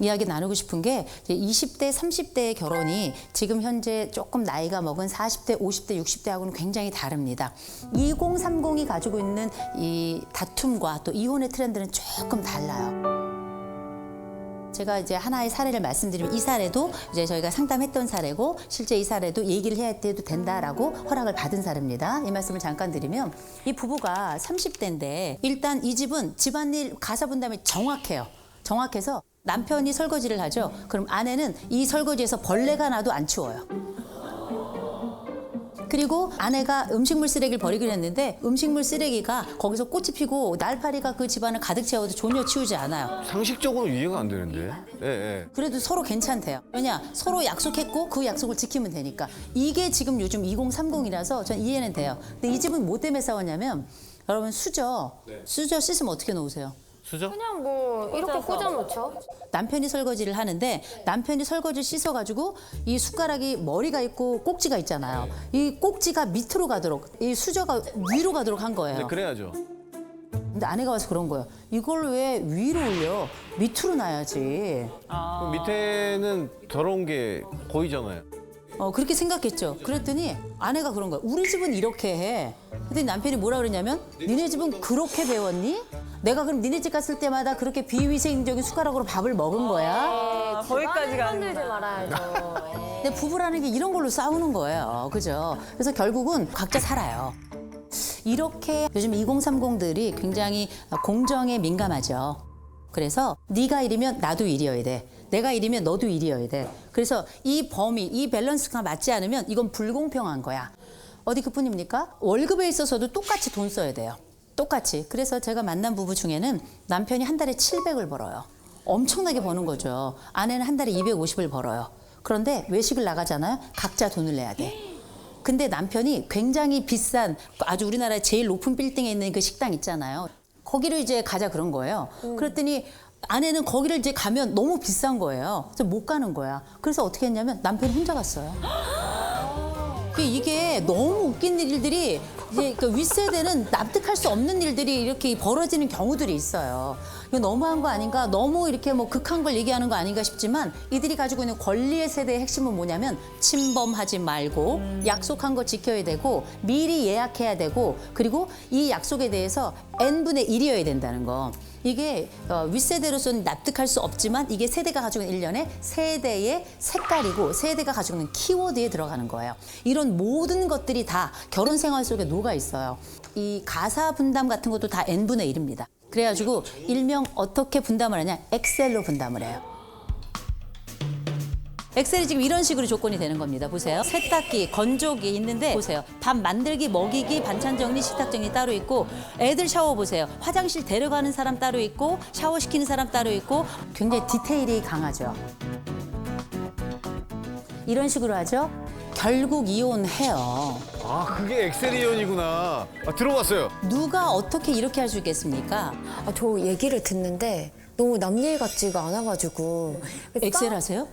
이야기 나누고 싶은 게 이제 20대, 30대의 결혼이 지금 현재 조금 나이가 먹은 40대, 50대, 60대하고는 굉장히 다릅니다. 2030이 가지고 있는 이 다툼과 또 이혼의 트렌드는 조금 달라요. 제가 이제 하나의 사례를 말씀드리면 이 사례도 이제 저희가 상담했던 사례고 실제 이 사례도 얘기를 해야 해도 된다라고 허락을 받은 사례입니다. 이 말씀을 잠깐 드리면 이 부부가 30대인데 일단 이 집은 집안일 가사 분담이 정확해요. 정확해서 남편이 설거지를 하죠. 그럼 아내는 이 설거지에서 벌레가 나도 안 치워요. 그리고 아내가 음식물 쓰레기를 버리기로 했는데 음식물 쓰레기가 거기서 꽃이 피고 날파리가 그 집안을 가득 채워도 전혀 치우지 않아요. 상식적으로 이해가 안 되는데. 예, 예. 그래도 서로 괜찮대요. 왜냐 서로 약속했고 그 약속을 지키면 되니까 이게 지금 요즘 2030이라서 전 이해는 돼요. 근데 이 집은 뭐 때문에 싸웠냐면 여러분 수저 수저 씻으면 어떻게 놓으세요? 수저? 그냥 뭐 이렇게 꽂아 놓죠. 남편이 설거지를 하는데 남편이 설거지를 씻어가지고 이 숟가락이 머리가 있고 꼭지가 있잖아요. 이 꼭지가 밑으로 가도록 이 수저가 위로 가도록 한 거예요. 네, 그래야죠. 근데 아내가 와서 그런 거예요. 이걸 왜 위로 올려? 밑으로 놔야지. 그럼 밑에는 더러운 게 보이잖아요. 어, 그렇게 생각했죠. 그랬더니 아내가 그런 거야. 우리 집은 이렇게 해. 근데 남편이 뭐라 그랬냐면 니네 집은 그렇게 배웠니? 내가 그럼 니네 집 갔을 때마다 그렇게 비위생적인 숟가락으로 밥을 먹은 거야? 거기까지 가는 흔들지 말아야죠. 근데 부부라는 게 이런 걸로 싸우는 거예요. 그죠? 그래서 결국은 각자 살아요. 이렇게 요즘 2030들이 굉장히 공정에 민감하죠. 그래서 네가 이리면 나도 이리여야 돼. 내가 이리면 너도 이리여야 돼. 그래서 이 범위, 이 밸런스가 맞지 않으면 이건 불공평한 거야. 어디 그뿐입니까? 월급에 있어서도 똑같이 돈 써야 돼요. 똑같이. 그래서 제가 만난 부부 중에는 남편이 한 달에 700을 벌어요. 엄청나게 버는 거죠. 아내는 한 달에 250을 벌어요. 그런데 외식을 나가잖아요. 각자 돈을 내야 돼. 근데 남편이 굉장히 비싼 아주 우리나라의 제일 높은 빌딩에 있는 그 식당 있잖아요. 거기를 이제 가자 그런 거예요. 그랬더니 아내는 거기를 이제 가면 너무 비싼 거예요. 그래서 못 가는 거야. 그래서 어떻게 했냐면 남편이 혼자 갔어요. 그 이게 너무 웃긴 일들이 이제 그 윗세대는 납득할 수 없는 일들이 이렇게 벌어지는 경우들이 있어요. 이거 너무한 거 아닌가? 너무 이렇게 뭐 극한 걸 얘기하는 거 아닌가 싶지만 이들이 가지고 있는 권리의 세대의 핵심은 뭐냐면 침범하지 말고 약속한 거 지켜야 되고 미리 예약해야 되고 그리고 이 약속에 대해서 n분의 1이어야 된다는 거. 이게 어, 윗세대로서는 납득할 수 없지만 이게 세대가 가지고 있는 일련의 세대의 색깔이고 세대가 가지고 있는 키워드에 들어가는 거예요. 이런 모든 것들이 다 결혼 생활 속에 녹아 있어요. 이 가사 분담 같은 것도 다 n분의 1입니다. 그래가지고 일명 어떻게 분담을 하냐 엑셀로 분담을 해요. 엑셀이 지금 이런 식으로 조건이 되는 겁니다. 보세요. 세탁기, 건조기 있는데 보세요. 밥 만들기, 먹이기, 반찬 정리, 식탁 정리 따로 있고 애들 샤워 보세요. 화장실 데려가는 사람 따로 있고 샤워시키는 사람 따로 있고 굉장히 디테일이 강하죠. 이런 식으로 하죠. 결국 이혼해요. 아, 그게 엑셀이온이구나. 아, 들어봤어요. 누가 어떻게 이렇게 할 수 있겠습니까? 아, 저 얘기를 듣는데 너무 남일 같지가 않아가지고. 엑셀 하세요?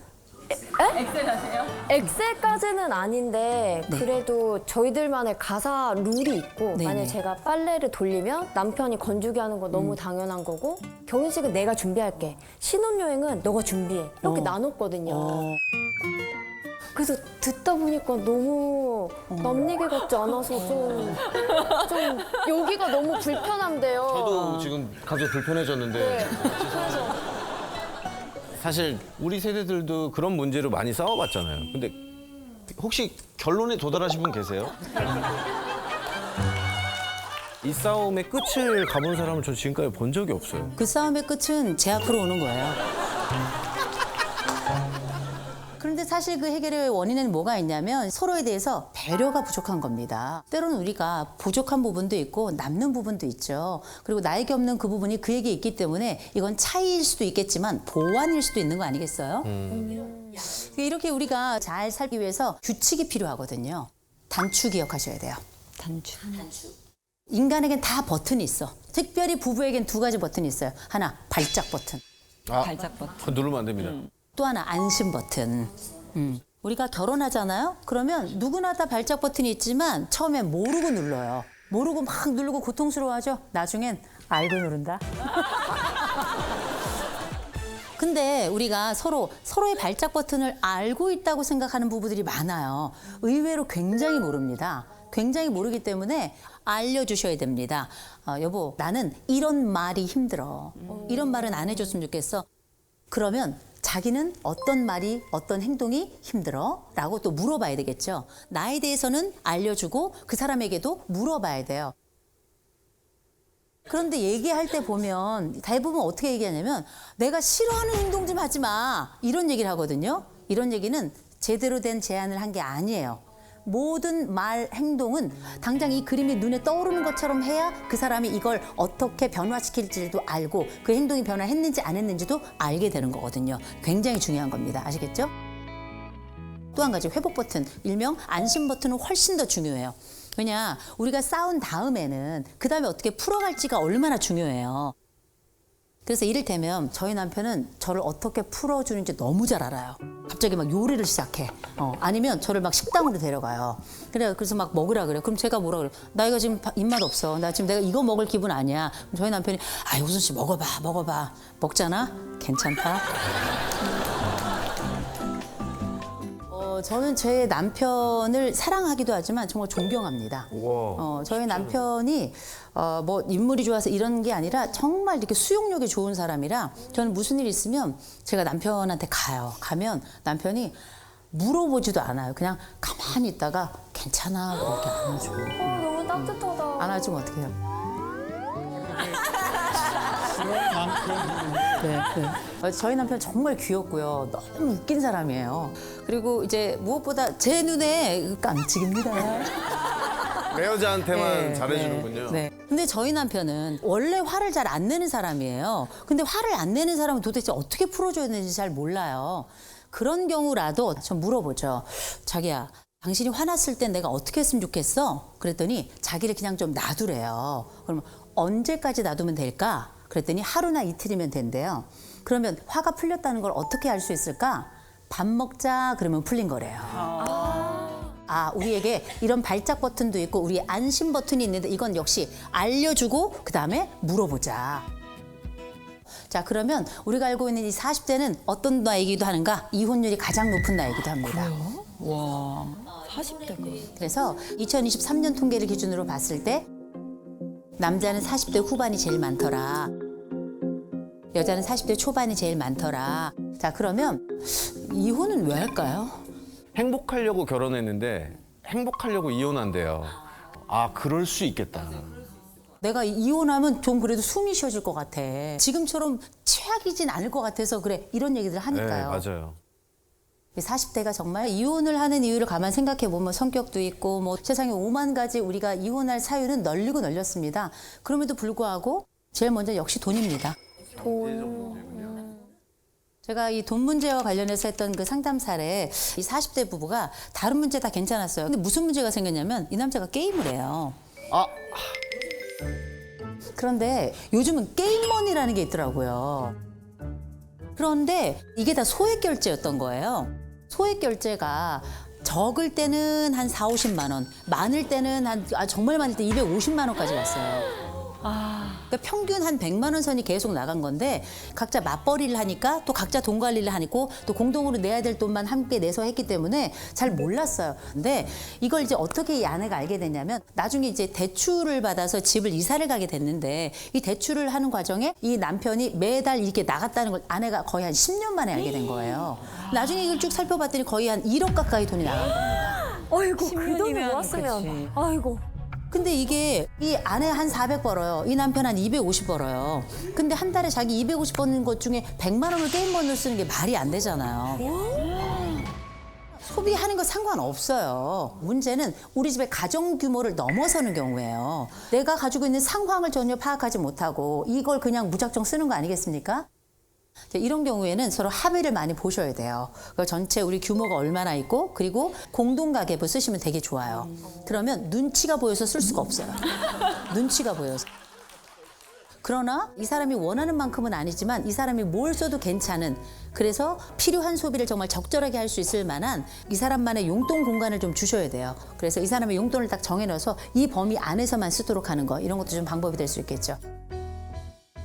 엑셀까지는 아닌데 그래도 저희들만의 가사 룰이 있고 네네. 만약 제가 빨래를 돌리면 남편이 건조기 하는 거 너무 당연한 거고 결혼식은 내가 준비할게 신혼여행은 너가 준비해 이렇게 어. 나눴거든요. 어. 그래서 듣다 보니까 너무 남 얘기 같지 않아서 좀, 좀 여기가 너무 불편한데요. 저도 지금 갑자기 불편해졌는데. 사실 우리 세대들도 그런 문제로 많이 싸워봤잖아요. 근데 혹시 결론에 도달하신 분 계세요? 이 싸움의 끝을 가본 사람은 저 지금까지 본 적이 없어요. 그 싸움의 끝은 제 앞으로 오는 거예요. 그런데 사실 그 해결의 원인은 뭐가 있냐면 서로에 대해서 배려가 부족한 겁니다. 때로는 우리가 부족한 부분도 있고 남는 부분도 있죠. 그리고 나에게 없는 그 부분이 그에게 있기 때문에 이건 차이일 수도 있겠지만 보완일 수도 있는 거 아니겠어요? 이렇게 우리가 잘 살기 위해서 규칙이 필요하거든요. 단추 기억하셔야 돼요. 단추. 인간에겐 다 버튼이 있어. 특별히 부부에겐 두 가지 버튼이 있어요. 하나, 발작 버튼. 아, 발작 버튼. 누르면 안 됩니다. 또 하나 안심 버튼. 음. 우리가 결혼하잖아요. 그러면 누구나 다 발작 버튼이 있지만 처음엔 모르고 눌러요. 모르고 막 누르고 고통스러워하죠. 나중엔 알고 누른다. 근데 우리가 서로 서로의 발작 버튼을 알고 있다고 생각하는 부부들이 많아요. 의외로 굉장히 모릅니다. 굉장히 모르기 때문에 알려주셔야 됩니다. 어, 여보, 나는 이런 말이 힘들어. 이런 말은 안 해줬으면 좋겠어. 그러면 자기는 어떤 말이 어떤 행동이 힘들어? 라고 또 물어봐야 되겠죠. 나에 대해서는 알려주고 그 사람에게도 물어봐야 돼요. 그런데 얘기할 때 보면 대부분 어떻게 얘기하냐면 내가 싫어하는 행동 좀 하지 마. 이런 얘기를 하거든요. 이런 얘기는 제대로 된 제안을 한 게 아니에요. 모든 말, 행동은 당장 이 그림이 눈에 떠오르는 것처럼 해야 그 사람이 이걸 어떻게 변화시킬지도 알고 그 행동이 변화했는지 안 했는지도 알게 되는 거거든요. 굉장히 중요한 겁니다. 아시겠죠? 또 한 가지 회복 버튼, 일명 안심 버튼은 훨씬 더 중요해요. 왜냐, 우리가 싸운 다음에는 그 다음에 어떻게 풀어갈지가 얼마나 중요해요. 그래서 이를테면 저희 남편은 저를 어떻게 풀어주는지 너무 잘 알아요. 갑자기 막 요리를 시작해. 어, 아니면 저를 막 식당으로 데려가요. 그래, 그래서 막 먹으라 그래. 그럼 제가 뭐라 그래? 나 이거 지금 바- 입맛 없어. 나 지금 내가 이거 먹을 기분 아니야. 그럼 저희 남편이 아, 우순 씨 먹어봐, 먹어봐. 먹잖아? 괜찮다. 어, 저는 제 남편을 사랑하기도 하지만 정말 존경합니다. 어, 저희 남편이 어, 뭐 인물이 좋아서 이런 게 아니라 정말 이렇게 수용력이 좋은 사람이라 저는 무슨 일 있으면 제가 남편한테 가요. 가면 남편이 물어보지도 않아요. 그냥 가만히 있다가 괜찮아 그렇게 안아줘. 아, 너무 따뜻하다. 안아주면 어떡해요? 네, 네. 어, 저희 남편 정말 귀엽고요. 너무 웃긴 사람이에요. 그리고 이제 무엇보다 제 눈에 깜찍입니다. 내 여자한테만 네, 잘해주는군요. 네, 네. 근데 저희 남편은 원래 화를 잘 안 내는 사람이에요. 근데 화를 안 내는 사람은 도대체 어떻게 풀어줘야 되는지 잘 몰라요. 그런 경우라도 좀 물어보죠. 자기야, 당신이 화났을 땐 내가 어떻게 했으면 좋겠어? 그랬더니 자기를 그냥 좀 놔두래요. 그러면 언제까지 놔두면 될까? 그랬더니 하루나 이틀이면 된대요. 그러면 화가 풀렸다는 걸 어떻게 알 수 있을까? 밥 먹자 그러면 풀린 거래요. 아, 우리에게 이런 발작 버튼도 있고 우리 안심 버튼이 있는데 이건 역시 알려주고 그 다음에 물어보자. 자, 그러면 우리가 알고 있는 이 40대는 어떤 나이기도 하는가? 이혼율이 가장 높은 나이기도 합니다. 와, 40대가. 그래서 2023년 통계를 기준으로 봤을 때 남자는 40대 후반이 제일 많더라. 여자는 40대 초반이 제일 많더라. 자, 그러면 이혼은 왜 할까요? 행복하려고 결혼했는데 행복하려고 이혼한대요. 아, 그럴 수 있겠다. 내가 이혼하면 좀 그래도 숨이 쉬어질 것 같아. 지금처럼 최악이진 않을 것 같아서 그래. 이런 얘기들 네, 하니까요. 맞아요. 40대가 정말 이혼을 하는 이유를 가만 생각해 보면 성격도 있고 뭐 세상에 오만 가지 우리가 이혼할 사유는 널리고 널렸습니다. 그럼에도 불구하고 제일 먼저 역시 돈입니다. 돈. 제가 이 돈 문제와 관련해서 했던 그 상담 사례 이 40대 부부가 다른 문제 다 괜찮았어요. 근데 무슨 문제가 생겼냐면 이 남자가 게임을 해요. 아, 그런데 요즘은 게임머니라는 게 있더라고요. 그런데 이게 다 소액 결제였던 거예요. 소액 결제가 적을 때는 한 4, 50만 원, 많을 때는 한 아, 정말 많을 때 250만 원까지 갔어요. 그러니까 평균 한 100만 원 선이 계속 나간 건데 각자 맞벌이를 하니까 또 각자 돈 관리를 하니까 또 공동으로 내야 될 돈만 함께 내서 했기 때문에 잘 몰랐어요. 근데 이걸 이제 어떻게 이 아내가 알게 됐냐면 나중에 이제 대출을 받아서 집을 이사를 가게 됐는데 이 대출을 하는 과정에 이 남편이 매달 이렇게 나갔다는 걸 아내가 거의 한 10년 만에 알게 된 거예요. 나중에 이걸 쭉 살펴봤더니 거의 한 1억 가까이 돈이 나간 겁니다. 아이고, 그 돈을 10년이면 모았으면. 그치. 아이고. 근데 이게 이 아내 한 400 벌어요. 이 남편 한 250 벌어요. 근데 한 달에 자기 250 버는 것 중에 100만 원을 게임머니로 쓰는 게 말이 안 되잖아요. 소비하는 거 상관없어요. 문제는 우리 집의 가정 규모를 넘어서는 경우예요. 내가 가지고 있는 상황을 전혀 파악하지 못하고 이걸 그냥 무작정 쓰는 거 아니겠습니까? 자, 이런 경우에는 서로 합의를 많이 보셔야 돼요. 그 전체 우리 규모가 얼마나 있고 그리고 공동 가계부 쓰시면 되게 좋아요. 그러면 눈치가 보여서 쓸 수가 없어요. 눈치가 보여서. 그러나 이 사람이 원하는 만큼은 아니지만 이 사람이 뭘 써도 괜찮은 그래서 필요한 소비를 정말 적절하게 할 수 있을 만한 이 사람만의 용돈 공간을 좀 주셔야 돼요. 그래서 이 사람의 용돈을 딱 정해놔서 이 범위 안에서만 쓰도록 하는 거 이런 것도 좀 방법이 될 수 있겠죠.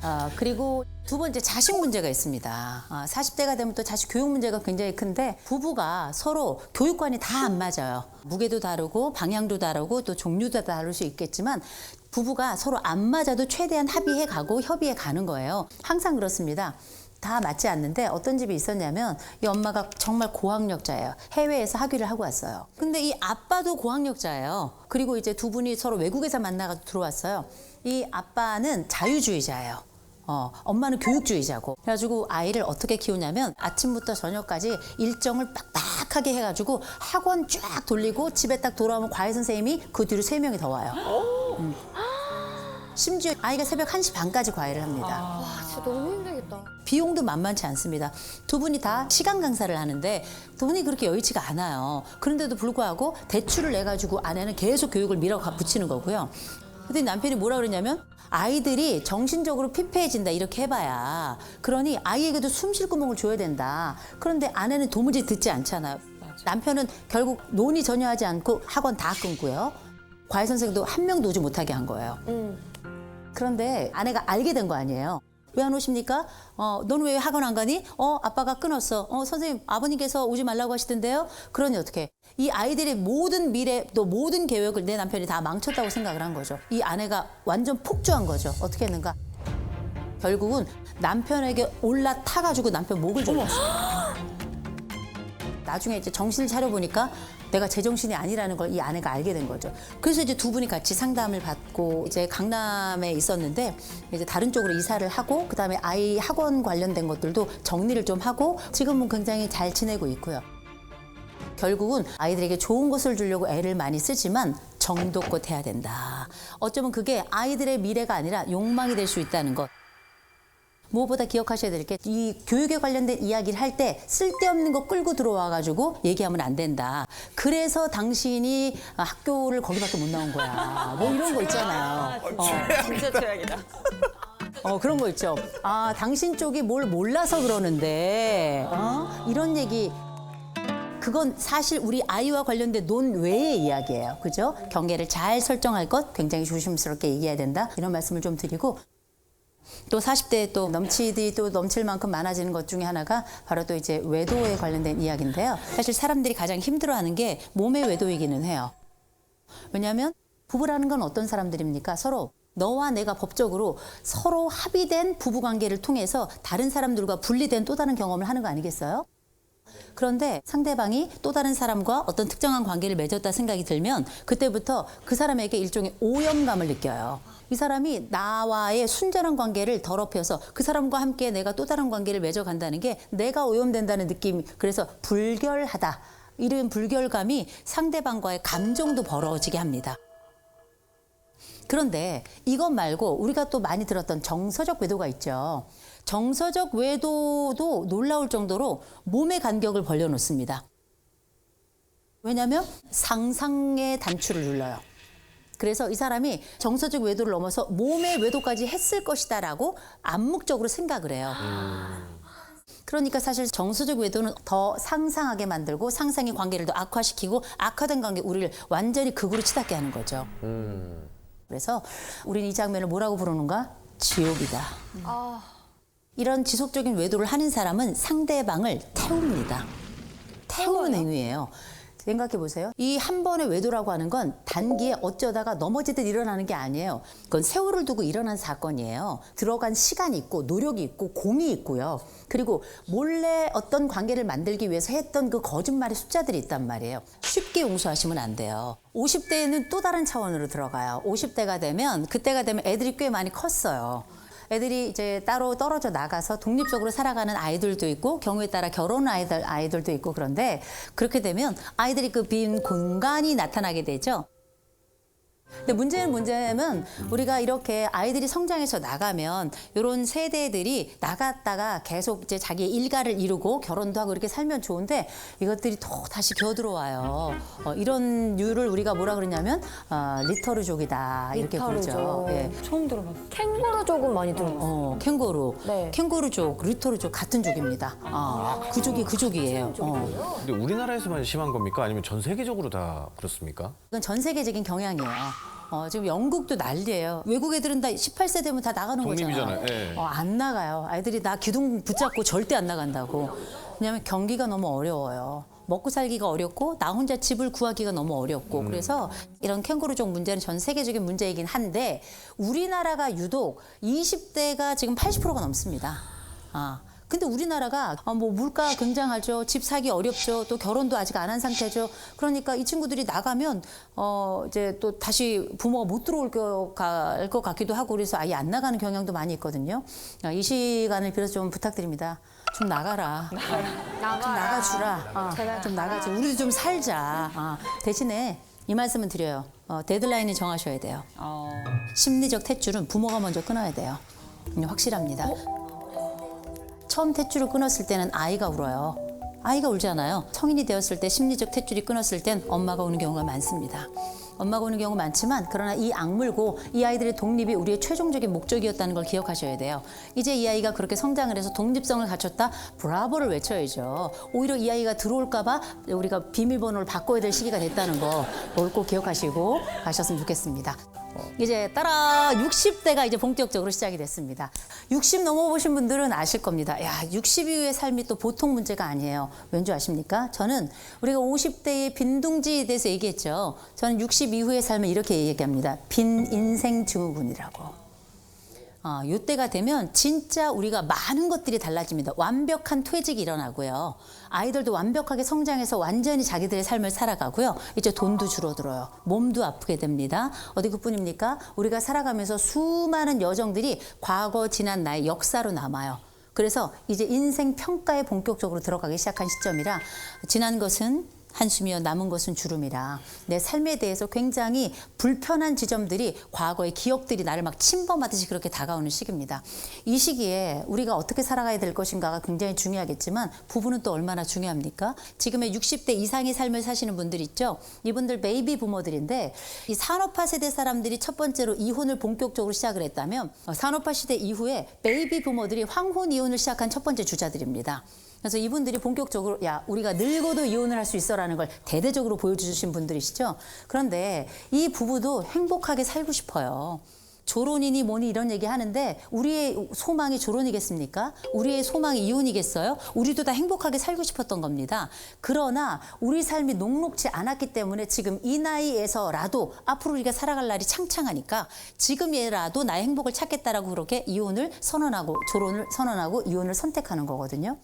어, 아, 그리고 두 번째 자식 문제가 있습니다. 아, 40대가 되면 또 자식 교육 문제가 굉장히 큰데 부부가 서로 교육관이 다 안 맞아요. 무게도 다르고 방향도 다르고 또 종류도 다를 수 있겠지만 부부가 서로 안 맞아도 최대한 합의해 가고 협의해 가는 거예요. 항상 그렇습니다. 다 맞지 않는데 어떤 집이 있었냐면 이 엄마가 정말 고학력자예요. 해외에서 학위를 하고 왔어요. 근데 이 아빠도 고학력자예요. 그리고 이제 두 분이 서로 외국에서 만나가 들어왔어요. 이 아빠는 자유주의자예요. 어, 엄마는 교육주의자고. 그래가지고 아이를 어떻게 키우냐면 아침부터 저녁까지 일정을 빡빡하게 해가지고 학원 쫙 돌리고 집에 딱 돌아오면 과외 선생님이 그 뒤로 세 명이 더 와요. 음. 심지어 아이가 새벽 1시 반까지 과외를 합니다. 와, 진짜 너무 힘들겠다. 비용도 만만치 않습니다. 두 분이 다 시간 강사를 하는데 돈이 그렇게 여의치가 않아요. 그런데도 불구하고 대출을 내 가지고 아내는 계속 교육을 밀어 붙이는 거고요. 근데 남편이 뭐라 그러냐면 아이들이 정신적으로 피폐해진다 이렇게 해봐야 그러니 아이에게도 숨 쉴 구멍을 줘야 된다. 그런데 아내는 도무지 듣지 않잖아요. 남편은 결국 논의 전혀 하지 않고 학원 다 끊고요. 과외 선생도 한 명도 오지 못하게 한 거예요. 응. 그런데 아내가 알게 된 거 아니에요. 왜 안 오십니까? 어, 너는 왜 학원 안 가니? 어, 아빠가 끊었어. 어, 선생님, 아버님께서 오지 말라고 하시던데요? 그러니 어떻게? 이 아이들의 모든 미래, 또 모든 계획을 내 남편이 다 망쳤다고 생각을 한 거죠. 이 아내가 완전 폭주한 거죠. 어떻게 했는가? 결국은 남편에게 올라타가지고 남편 목을 졸랐어요. 나중에 이제 정신을 차려보니까 내가 제정신이 아니라는 걸 이 아내가 알게 된 거죠. 그래서 이제 두 분이 같이 상담을 받고 이제 강남에 있었는데 이제 다른 쪽으로 이사를 하고 그다음에 아이 학원 관련된 것들도 정리를 좀 하고 지금은 굉장히 잘 지내고 있고요. 결국은 아이들에게 좋은 것을 주려고 애를 많이 쓰지만 정도껏 해야 된다. 어쩌면 그게 아이들의 미래가 아니라 욕망이 될 수 있다는 것. 무엇보다 기억하셔야 될 게 이 교육에 관련된 이야기를 할 때 쓸데없는 거 끌고 들어와 가지고 얘기하면 안 된다. 그래서 당신이 학교를 거기밖에 못 나온 거야. 뭐 이런 거 있잖아요. 어, 진짜 최악이다. 어, 그런 거 있죠. 아, 당신 쪽이 뭘 몰라서 그러는데, 어? 이런 얘기. 그건 사실 우리 아이와 관련된 논외의 이야기예요. 그죠? 경계를 잘 설정할 것 굉장히 조심스럽게 얘기해야 된다. 이런 말씀을 좀 드리고 또 40대에 또 넘치들이 또 넘칠 만큼 많아지는 것 중에 하나가 바로 또 이제 외도에 관련된 이야기인데요. 사실 사람들이 가장 힘들어하는 게 몸의 외도이기는 해요. 왜냐하면 부부라는 건 어떤 사람들입니까? 서로 너와 내가 법적으로 서로 합의된 부부 관계를 통해서 다른 사람들과 분리된 또 다른 경험을 하는 거 아니겠어요? 그런데 상대방이 또 다른 사람과 어떤 특정한 관계를 맺었다 생각이 들면 그때부터 그 사람에게 일종의 오염감을 느껴요. 이 사람이 나와의 순전한 관계를 더럽혀서 그 사람과 함께 내가 또 다른 관계를 맺어간다는 게 내가 오염된다는 느낌. 그래서 불결하다. 이런 불결감이 상대방과의 감정도 벌어지게 합니다. 그런데 이것 말고 우리가 또 많이 들었던 정서적 외도가 있죠. 정서적 외도도 놀라울 정도로 몸의 간격을 벌려놓습니다. 왜냐하면 상상의 단추를 눌러요. 그래서 이 사람이 정서적 외도를 넘어서 몸의 외도까지 했을 것이다라고 암묵적으로 생각을 해요. 그러니까 사실 정서적 외도는 더 상상하게 만들고 상상의 관계를 더 악화시키고 악화된 관계 우리를 완전히 극으로 치닫게 하는 거죠. 그래서 우리는 이 장면을 뭐라고 부르는가? 지옥이다. 아, 이런 지속적인 외도를 하는 사람은 상대방을 태웁니다. 태우는 행위예요. 생각해 보세요. 이 한 번의 외도라고 하는 건 단기에 어쩌다가 넘어지듯 일어나는 게 아니에요. 그건 세월을 두고 일어난 사건이에요. 들어간 시간이 있고 노력이 있고 공이 있고요. 그리고 몰래 어떤 관계를 만들기 위해서 했던 그 거짓말의 숫자들이 있단 말이에요. 쉽게 용서하시면 안 돼요. 50대에는 또 다른 차원으로 들어가요. 50대가 되면 그때가 되면 애들이 꽤 많이 컸어요. 애들이 이제 따로 떨어져 나가서 독립적으로 살아가는 아이들도 있고 경우에 따라 결혼 아이들 아이들도 있고 그런데 그렇게 되면 아이들이 그 빈 공간이 나타나게 되죠. 근데 문제는 문제는 우리가 이렇게 아이들이 성장해서 나가면 이런 세대들이 나갔다가 계속 이제 자기의 일가를 이루고 결혼도 하고 이렇게 살면 좋은데 이것들이 또 다시 겨들어와요. 어, 이런 류를 우리가 뭐라 그러냐면 어, 리터루족이다 이렇게 부르죠. 리터루족. 예. 처음 들어봤어. 캥거루족은 많이 들어봤어요. 어, 캥거루. 네. 캥거루족, 리터루족 같은 족입니다. 아, 그 족이 그 족이에요. 어. 근데 우리나라에서만 심한 겁니까? 아니면 전 세계적으로 다 그렇습니까? 이건 전 세계적인 경향이에요. 어, 지금 영국도 난리예요. 외국 애들은 다 18세 되면 다 나가는 독립이잖아요. 거잖아요. 예. 어, 안 나가요. 아이들이 나 기둥 붙잡고 절대 안 나간다고. 왜냐하면 경기가 너무 어려워요. 먹고 살기가 어렵고 나 혼자 집을 구하기가 너무 어렵고 그래서 이런 캥거루족 문제는 전 세계적인 문제이긴 한데 우리나라가 유독 20대가 지금 80%가 넘습니다. 아. 근데 우리나라가 아, 뭐 물가 굉장하죠. 집 사기 어렵죠. 또 결혼도 아직 안 한 상태죠. 그러니까 이 친구들이 나가면 어 이제 또 다시 부모가 못 들어올 것, 같기도 하고 그래서 아예 안 나가는 경향도 많이 있거든요. 아, 이 시간을 빌어서 좀 부탁드립니다. 좀 나가라. 좀 나가주라. 어, 좀 나가줘. 우리도 좀 살자. 어, 대신에 이 말씀은 드려요. 어, 데드라인을 정하셔야 돼요. 어. 심리적 탯줄은 부모가 먼저 끊어야 돼요. 음, 확실합니다. 처음 탯줄을 끊었을 때는 아이가 울어요. 아이가 울잖아요. 성인이 되었을 때 심리적 탯줄이 끊었을 땐 엄마가 우는 경우가 많습니다. 엄마가 우는 경우 많지만 그러나 이 악물고 이 아이들의 독립이 우리의 최종적인 목적이었다는 걸 기억하셔야 돼요. 이제 이 아이가 그렇게 성장을 해서 독립성을 갖췄다 브라보를 외쳐야죠. 오히려 이 아이가 들어올까봐 우리가 비밀번호를 바꿔야 될 시기가 됐다는 거 그걸 꼭 기억하시고 가셨으면 좋겠습니다. 이제 따라 60대가 이제 본격적으로 시작이 됐습니다. 60 넘어보신 분들은 아실 겁니다. 야, 60 이후의 삶이 또 보통 문제가 아니에요. 왠지 아십니까? 저는 우리가 50대의 빈둥지에 대해서 얘기했죠. 저는 60 이후의 삶을 이렇게 얘기합니다. 빈 인생 증후군이라고. 어, 이때가 되면 진짜 우리가 많은 것들이 달라집니다. 완벽한 퇴직이 일어나고요. 아이들도 완벽하게 성장해서 완전히 자기들의 삶을 살아가고요. 이제 돈도 줄어들어요. 몸도 아프게 됩니다. 어디 그뿐입니까? 우리가 살아가면서 수많은 여정들이 과거 지난 나의 역사로 남아요. 그래서 이제 인생 평가에 본격적으로 들어가기 시작한 시점이라 지난 것은 한숨이여 남은 것은 주름이라 내 삶에 대해서 굉장히 불편한 지점들이 과거의 기억들이 나를 막 침범하듯이 그렇게 다가오는 시기입니다. 이 시기에 우리가 어떻게 살아가야 될 것인가가 굉장히 중요하겠지만 부부는 또 얼마나 중요합니까? 지금의 60대 이상의 삶을 사시는 분들 있죠. 이분들 베이비 부모들인데 이 산업화 세대 사람들이 첫 번째로 이혼을 본격적으로 시작을 했다면 어, 산업화 시대 이후에 베이비 부모들이 황혼 이혼을 시작한 첫 번째 주자들입니다. 그래서 이분들이 본격적으로 야 우리가 늙어도 이혼을 할 수 있어라는 걸 대대적으로 보여주신 분들이시죠. 그런데 이 부부도 행복하게 살고 싶어요. 조론이니 뭐니 이런 얘기 하는데 우리의 소망이 조론이겠습니까? 우리의 소망이 이혼이겠어요? 우리도 다 행복하게 살고 싶었던 겁니다. 그러나 우리 삶이 녹록지 않았기 때문에 지금 이 나이에서라도 앞으로 우리가 살아갈 날이 창창하니까 지금이라도 나의 행복을 찾겠다라고 그렇게 이혼을 선언하고 조론을 선언하고 이혼을 선택하는 거거든요.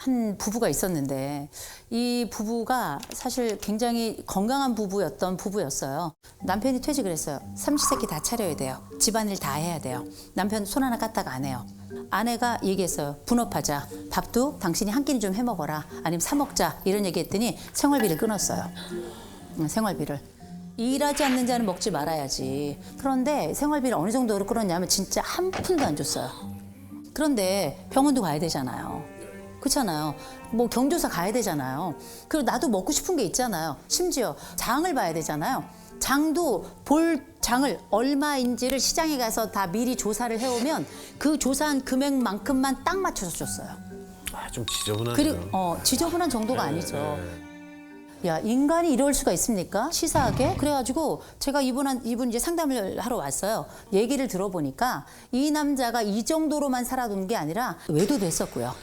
한 부부가 있었는데 이 부부가 사실 굉장히 건강한 부부였던 부부였어요. 남편이 퇴직을 했어요. 삼시세끼 다 차려야 돼요. 집안일 다 해야 돼요. 남편 손 하나 까딱 안 해요. 아내가 얘기했어요. 분업하자. 밥도 당신이 한 끼는 좀 해 먹어라. 아니면 사 먹자. 이런 얘기했더니 생활비를 끊었어요. 응, 생활비를. 일하지 않는 자는 먹지 말아야지. 그런데 생활비를 어느 정도로 끊었냐면 진짜 한 푼도 안 줬어요. 그런데 병원도 가야 되잖아요. 그렇잖아요. 뭐 경조사 가야 되잖아요. 그리고 나도 먹고 싶은 게 있잖아요. 심지어 장을 봐야 되잖아요. 장도 볼 장을 얼마인지를 시장에 가서 다 미리 조사를 해오면 그 조사한 금액만큼만 딱 맞춰서 줬어요. 아, 좀 지저분하네요. 그리고 어, 지저분한 정도가 아니죠. 야 인간이 이럴 수가 있습니까? 치사하게 그래가지고 제가 이분 이분 이제 상담을 하러 왔어요. 얘기를 들어보니까 이 남자가 이 정도로만 살아둔 게 아니라 외도도 했었고요.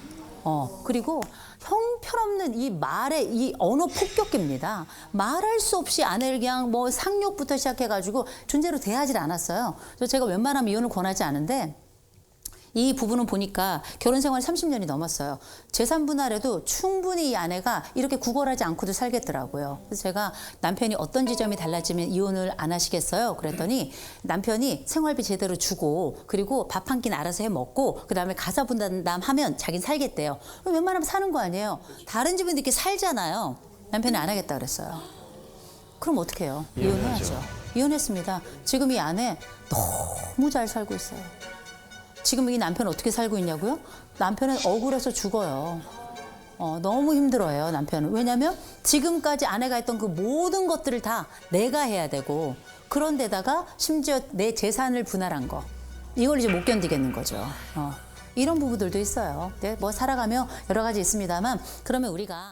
어 그리고 형편없는 이 말의 이 언어 폭격기입니다. 말할 수 없이 아내를 그냥 뭐 상욕부터 시작해가지고 존재로 대하지 않았어요. 그래서 제가 웬만하면 이혼을 권하지 않은데. 이 부부는 보니까 결혼 생활 30년이 넘었어요. 재산 분할에도 충분히 이 아내가 이렇게 구걸하지 않고도 살겠더라고요. 그래서 제가 남편이 어떤 지점이 달라지면 이혼을 안 하시겠어요? 그랬더니 남편이 생활비 제대로 주고 그리고 밥 한 끼는 알아서 해 먹고 그다음에 가사 분담하면 자긴 살겠대요. 그럼 웬만하면 사는 거 아니에요. 다른 집은 이렇게 살잖아요. 남편이 안 하겠다 그랬어요. 그럼 어떻게 해요? 이혼해야죠. 이혼했습니다. 지금 이 아내 너무 잘 살고 있어요. 지금 이 남편 어떻게 살고 있냐고요? 남편은 억울해서 죽어요. 어, 너무 힘들어요, 남편은. 왜냐면 지금까지 아내가 했던 그 모든 것들을 다 내가 해야 되고, 그런데다가 심지어 내 재산을 분할한 거. 이걸 이제 못 견디겠는 거죠. 어, 이런 부부들도 있어요. 네, 뭐 살아가며 여러 가지 있습니다만, 그러면 우리가